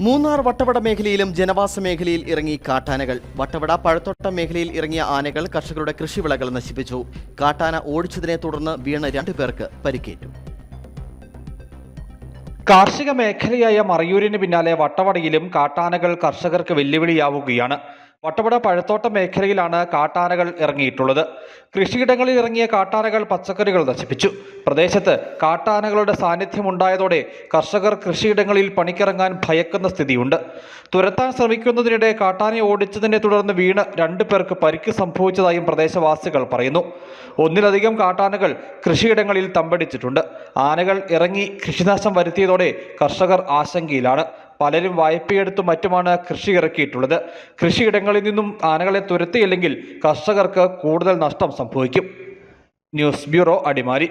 മൂന്നാർ വട്ടവട മേഖലയിലും ജനവാസ മേഖലയിൽ ഇറങ്ങി കാട്ടാനകൾ. വട്ടവട പഴത്തോട്ട മേഖലയിൽ ഇറങ്ങിയ ആനകൾ കർഷകരുടെ കൃഷിവിളകൾ നശിപ്പിച്ചു. കാട്ടാന ഓടിച്ചതിനെ തുടർന്ന് വീണ വീണ് രണ്ടുപേർക്ക് പരിക്കേറ്റു. കാർഷിക മേഖലയായ മറയൂരിന് പിന്നാലെ വട്ടവടയിലും കാട്ടാനകൾ കർഷകർക്ക് വെല്ലുവിളിയാവുകയാണ്. വട്ടവട പഴത്തോട്ട മേഖലയിലാണ് കാട്ടാനകൾ ഇറങ്ങിയിട്ടുള്ളത്. കൃഷിയിടങ്ങളിൽ ഇറങ്ങിയ കാട്ടാനകൾ പച്ചക്കറികൾ നശിപ്പിച്ചു. പ്രദേശത്ത് കാട്ടാനകളുടെ സാന്നിധ്യമുണ്ടായതോടെ കർഷകർ കൃഷിയിടങ്ങളിൽ പണിക്കിറങ്ങാൻ ഭയക്കുന്ന സ്ഥിതിയുണ്ട്. തുരത്താൻ ശ്രമിക്കുന്നതിനിടെ കാട്ടാന ഓടിച്ചതിനെ തുടർന്ന് വീണ് രണ്ടു പേർക്ക് പരിക്ക് സംഭവിച്ചതായും പ്രദേശവാസികൾ പറയുന്നു. ഒന്നിലധികം കാട്ടാനകൾ കൃഷിയിടങ്ങളിൽ തമ്പടിച്ചിട്ടുണ്ട്. ആനകൾ ഇറങ്ങി കൃഷിനാശം വരുത്തിയതോടെ കർഷകർ ആശങ്കയിലാണ്. പലരും വായ്പയെടുത്തും മറ്റുമാണ് കൃഷി ഇറക്കിയിട്ടുള്ളത്. കൃഷിയിടങ്ങളിൽ നിന്നും ആനകളെ തുരത്തിയില്ലെങ്കിൽ കർഷകർക്ക് കൂടുതൽ നഷ്ടം സംഭവിക്കും. News bureau Adimali.